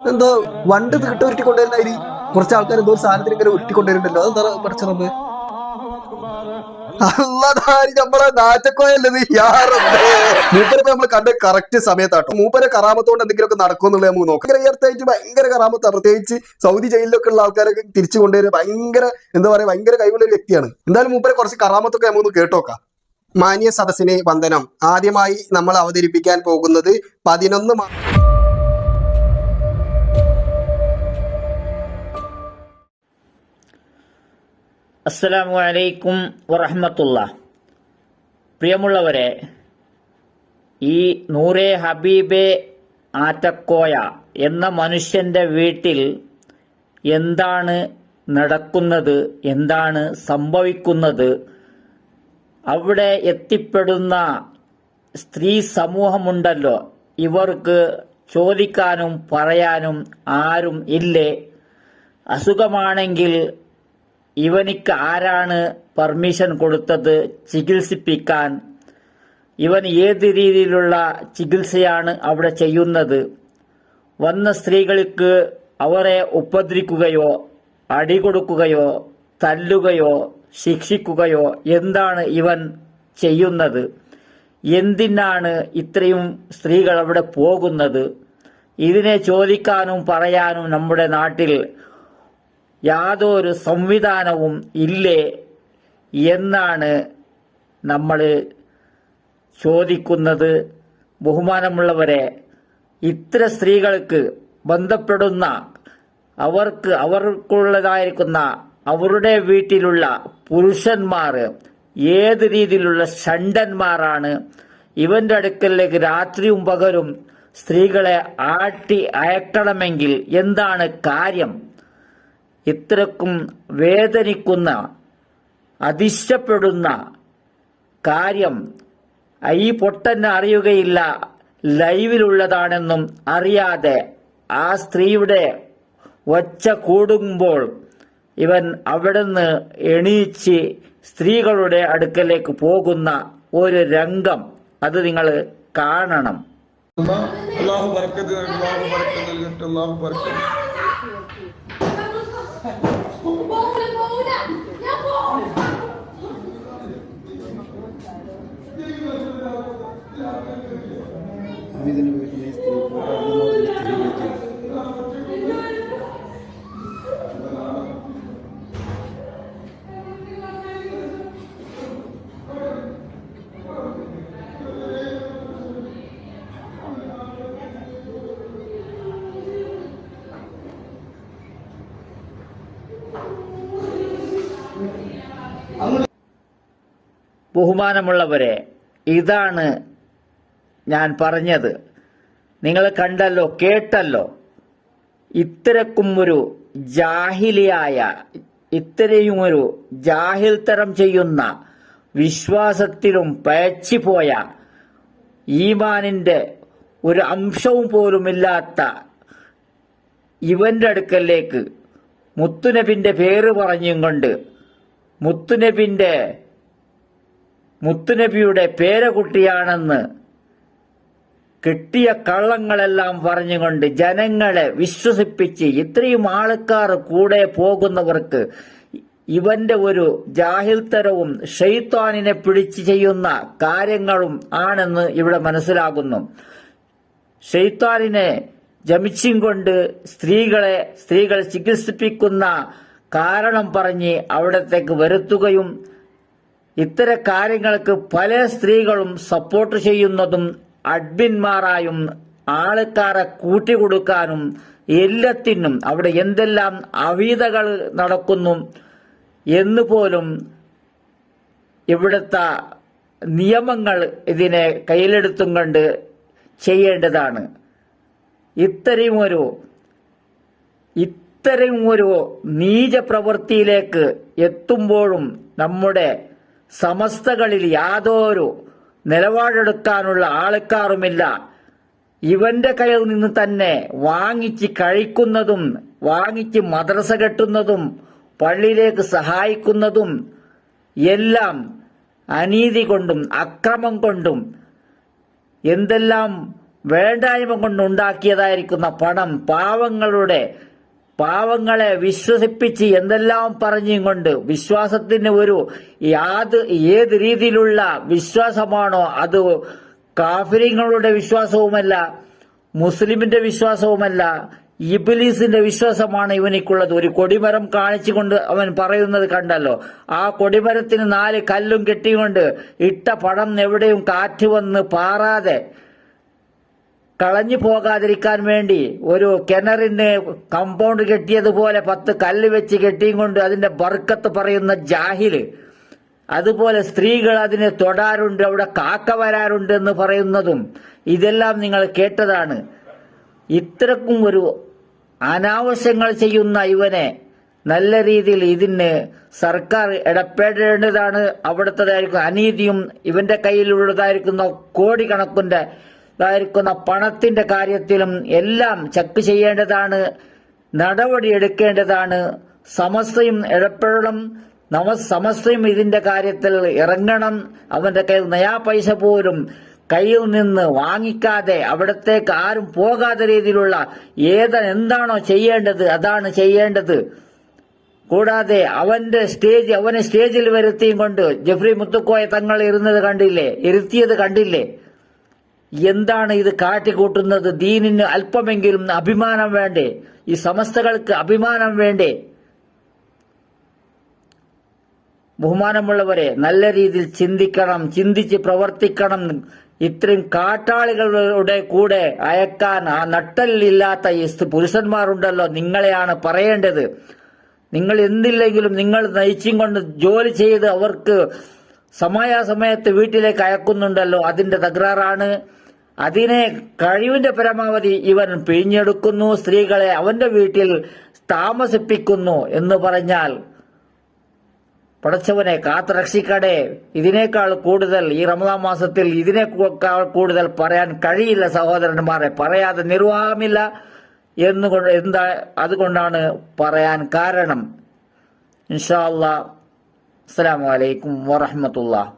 എന്തോ വണ്ട് തീട്ട ഉരുട്ടിക്കൊണ്ടുവരുന്ന അതിൽ കുറച്ച് ആൾക്കാർ എന്തോ സാധനത്തിന് ഇങ്ങനെ ഉരുട്ടിക്കൊണ്ടുവരുന്നുണ്ടല്ലോ. അതെന്താ പഠിച്ചത്? അല്ലതാരി നമ്മളെ നാറ്റക്കോയല്ലത് മൂപ്പരപ്പ നമ്മൾ കണ്ട കറക്റ്റ് സമയത്താട്ടോ മൂപ്പരെ കറാമത്തോണ്ട് എന്തെങ്കിലുമൊക്കെ നടക്കുമെന്നുള്ളത് നമുക്ക് നോക്കാം. ഭയങ്കര ഭയങ്കര കറാമത്താണ് പ്രത്യേകിച്ച് സൗദി ജയിലിലൊക്കെ ഉള്ള ആൾക്കാരൊക്കെ തിരിച്ചു കൊണ്ടുവരുന്ന ഭയങ്കര എന്താ പറയാ ഭയങ്കര കഴിവുള്ള ഒരു വ്യക്തിയാണ്. എന്തായാലും മൂപ്പരെ കുറച്ച് കറാമത്തൊക്കെ നമുക്കൊന്ന് കേട്ടോക്കാം. മാന്യ സദസ്സിനെ വന്ദനം. ആദ്യമായി നമ്മൾ അവതരിപ്പിക്കാൻ പോകുന്നത് പതിനൊന്ന് മാ- അസ്സലാമു അലൈക്കും വറഹമത്തുള്ള. പ്രിയമുള്ളവരെ ഈ നൂറെ ഹബീബെ ആറ്റക്കോയ എന്ന മനുഷ്യന്റെ വീട്ടിൽ എന്താണ് നടക്കുന്നത് എന്താണ് സംഭവിക്കുന്നത് അവിടെ എത്തിപ്പെടുന്ന സ്ത്രീ സമൂഹമുണ്ടല്ലോ. ഇവർക്ക് ചോദിക്കാനും പറയാനും ആരും ഇല്ലേ? അസുഖമാണെങ്കിൽ ഇവനിക്ക് ആരാണ് പെർമിഷൻ കൊടുത്തത് ചികിത്സിപ്പിക്കാൻ? ഇവൻ ഏത് രീതിയിലുള്ള ചികിത്സയാണ് അവിടെ ചെയ്യുന്നത്? വന്ന സ്ത്രീകൾക്ക് അവരെ ഉപദ്രിക്കുകയോ അടികൊടുക്കുകയോ തല്ലുകയോ ശിക്ഷിക്കുകയോ എന്താണ് ഇവൻ ചെയ്യുന്നത്? എന്തിനാണ് ഇത്രയും സ്ത്രീകൾ അവിടെ പോകുന്നത്? ഇതിനെ ചോദിക്കാനും പറയാനും നമ്മുടെ നാട്ടിൽ യാതൊരു സംവിധാനവും ഇല്ലേ എന്നാണ് നമ്മൾ ചോദിക്കുന്നത്. ബഹുമാനമുള്ളവരെ ഇത്ര സ്ത്രീകൾക്ക് ബന്ധപ്പെടുന്ന അവർക്ക് അവർക്കുള്ളതായിരിക്കുന്ന അവരുടെ വീട്ടിലുള്ള പുരുഷന്മാർ ഏത് രീതിയിലുള്ള ഷണ്ടന്മാരാണ് ഇവന്റെ അടുക്കലേക്ക് രാത്രിയും പകരും സ്ത്രീകളെ ആട്ടി അയക്കണമെങ്കിൽ എന്താണ് കാര്യം? ഇത്രക്കും വേദനിക്കുന്ന അതിശപ്പെടുന്ന കാര്യം ഈ പൊട്ടന് അറിയുകയില്ല. ലൈവിലുള്ളതാണെന്നും അറിയാതെ ആ സ്ത്രീയുടെ ഒച്ച കൂടുമ്പോൾ ഇവൻ അവിടുന്ന് എണീച്ച് സ്ത്രീകളുടെ അടുക്കലേക്ക് പോകുന്ന ഒരു രംഗം അത് നിങ്ങൾ കാണണം. അള്ളാഹു നൽകട്ടെ, അള്ളാഹു നൽകട്ടെ അള്ളാഹു Amém. ബഹുമാനമുള്ളവരെ ഇതാണ് ഞാൻ പറഞ്ഞത്. നിങ്ങൾ കണ്ടല്ലോ കേട്ടല്ലോ. ഇത്തരക്കും ഒരു ജാഹിലിയായ ഇത്രയും ഒരു ജാഹിൽ തരം ചെയ്യുന്ന വിശ്വാസത്തിലും പയച്ചുപോയ ഈമാനിന്റെ ഒരു അംശവും പോലുമില്ലാത്ത ഇവന്റെ അടുക്കലേക്ക് മുത്തുനബിന്റെ പേര് പറഞ്ഞും കൊണ്ട് മുത്തുനബിന്റെ മുത്തുനബിയുടെ പേരകുട്ടിയാണെന്ന് കിട്ടിയ കള്ളങ്ങളെല്ലാം പറഞ്ഞുകൊണ്ട് ജനങ്ങളെ വിശ്വസിപ്പിച്ച് ഇത്രയും ആൾക്കാർ കൂടെ പോകുന്നവർക്ക് ഇവന്റെ ഒരു ജാഹിൽത്തരവും ഷെയ്ത്താനിനെ പിടിച്ച് ചെയ്യുന്ന കാര്യങ്ങളും ആണെന്ന് ഇവിടെ മനസ്സിലാകുന്നു. ഷെയ്ത്താനിനെ ജമിച്ചും കൊണ്ട് സ്ത്രീകളെ സ്ത്രീകൾ ചികിത്സിപ്പിക്കുന്ന കാരണം പറഞ്ഞ് അവിടത്തേക്ക് വരുത്തുകയും ഇത്തരം കാര്യങ്ങൾക്ക് പല സ്ത്രീകളും സപ്പോർട്ട് ചെയ്യുന്നതും അഡ്മിന്മാരായും ആൾക്കാരെ കൂട്ടിക്കൊടുക്കാനും എല്ലാത്തിനും അവിടെ എന്തെല്ലാം അവീതകൾ നടക്കുന്നു എന്ന് പോലും ഇവിടുത്തെ നിയമങ്ങൾ ഇതിനെ കയ്യിലെടുത്തും കണ്ട് ചെയ്യേണ്ടതാണ്. ഇത്തരമൊരു ഒരു നീച പ്രവൃത്തിയിലേക്ക് എത്തുമ്പോഴും നമ്മുടെ സമസ്തകളിൽ യാതൊരു നിലപാടെടുക്കാനുള്ള ആൾക്കാരുമില്ല. ഇവന്റെ കയ്യിൽ നിന്ന് തന്നെ വാങ്ങിച്ച് കഴിക്കുന്നതും വാങ്ങിച്ച് മദ്രസ കെട്ടുന്നതും പള്ളിയിലേക്ക് സഹായിക്കുന്നതും എല്ലാം അനീതി കൊണ്ടും അക്രമം കൊണ്ടും എന്തെല്ലാം വേണ്ടായ്മ കൊണ്ടുണ്ടാക്കിയതായിരിക്കുന്ന പണം പാവങ്ങളുടെ പാവങ്ങളെ വിശ്വസിപ്പിച്ച് എന്തെല്ലാം പറഞ്ഞും കൊണ്ട് വിശ്വാസത്തിന് ഒരു യാത് ഏത് രീതിയിലുള്ള വിശ്വാസമാണോ അത് കാഫിരിങ്ങളുടെ വിശ്വാസവുമല്ല മുസ്ലിമിന്റെ വിശ്വാസവുമല്ല ഇബിലീസിന്റെ വിശ്വാസമാണ് ഇവനിക്കുള്ളത്. ഒരു കൊടിമരം കാണിച്ചുകൊണ്ട് അവൻ പറയുന്നത് കണ്ടല്ലോ. ആ കൊടിമരത്തിന് നാല് കല്ലും കെട്ടിക്കൊണ്ട് ഇട്ട പടം എവിടെയും കാറ്റ് വന്ന് പാറാതെ കളഞ്ഞു പോകാതിരിക്കാൻ വേണ്ടി ഒരു കിണറിന് കമ്പൗണ്ട് കെട്ടിയതുപോലെ പത്ത് കല്ല് വെച്ച് കെട്ടിയും കൊണ്ട് അതിന്റെ ബർക്കത്ത് പറയുന്ന ജാഹിൽ. അതുപോലെ സ്ത്രീകൾ അതിനെ തൊടാറുണ്ട് അവിടെ കാക്ക വരാറുണ്ട് എന്ന് പറയുന്നതും ഇതെല്ലാം നിങ്ങൾ കേട്ടതാണ്. ഇത്രക്കും ഒരു അനാവശ്യങ്ങൾ ചെയ്യുന്ന ഇവനെ നല്ല രീതിയിൽ ഇതിന് സർക്കാർ ഇടപെടേണ്ടതാണ്. അവിടുത്തേതായിരിക്കും അനീതിയും ഇവന്റെ കയ്യിലുള്ളതായിരിക്കുന്ന കോടിക്കണക്കിന്റെ ഇതായിരിക്കുന്ന പണത്തിന്റെ കാര്യത്തിലും എല്ലാം ചെക്ക് ചെയ്യേണ്ടതാണ് നടപടി എടുക്കേണ്ടതാണ്. സമസ്തയും ഇടപെടണം നമ സമസ്തയും ഇതിന്റെ കാര്യത്തിൽ ഇറങ്ങണം. അവന്റെ കയ്യിൽ നയാ പൈസ പോലും കയ്യിൽ നിന്ന് വാങ്ങിക്കാതെ അവിടത്തേക്ക് ആരും പോകാത്ത രീതിയിലുള്ള ഏത് എന്താണോ ചെയ്യേണ്ടത് അതാണ് ചെയ്യേണ്ടത്. കൂടാതെ അവന്റെ സ്റ്റേജ് അവനെ സ്റ്റേജിൽ വരുത്തിയും കൊണ്ട് ജഫ്രി മുത്തുക്കോയ തങ്ങൾ ഇരുന്നത് കണ്ടില്ലേ? ഇരുത്തിയത് കണ്ടില്ലേ? എന്താണ് ഇത് കാട്ടിക്കൂട്ടുന്നത്? ദീനിന് അല്പമെങ്കിലും അഭിമാനം വേണ്ടേ? ഈ സമസ്തകൾക്ക് അഭിമാനം വേണ്ടേ? ബഹുമാനമുള്ളവരെ നല്ല രീതിയിൽ ചിന്തിക്കണം ചിന്തിച്ച് പ്രവർത്തിക്കണം. ഇത്രയും കാട്ടാളികളുടെ കൂടെ അയക്കാൻ ആ നട്ടലില്ലാത്ത ഈ പുരുഷന്മാരുണ്ടല്ലോ നിങ്ങളെയാണ് പറയേണ്ടത്. നിങ്ങൾ എന്തില്ലെങ്കിലും നിങ്ങൾ നയിച്ചും കൊണ്ട് ജോലി ചെയ്ത് അവർക്ക് സമയാസമയത്ത് വീട്ടിലേക്ക് അയക്കുന്നുണ്ടല്ലോ അതിന്റെ തകരാറാണ്. അതിനെ കഴിവിന്റെ പരമാവധി ഇവൻ പിഴിഞ്ഞെടുക്കുന്നു സ്ത്രീകളെ അവന്റെ വീട്ടിൽ താമസിപ്പിക്കുന്നു എന്ന് പറഞ്ഞാൽ പടച്ചവനെ കാത്തുരക്ഷിക്കടെ ഇതിനേക്കാൾ കൂടുതൽ ഈ റമദാൻ മാസത്തിൽ ഇതിനേക്കാൾ കൂടുതൽ പറയാൻ കഴിയില്ല സഹോദരന്മാരെ. പറയാതെ നിർവാഹമില്ല എന്നുകൊണ്ട് എന്താ അതുകൊണ്ടാണ് പറയാൻ കാരണം. ഇൻഷാ അല്ലാ വലൈക്കും അലൈക്കും വറഹ്മത്തുള്ളാഹി.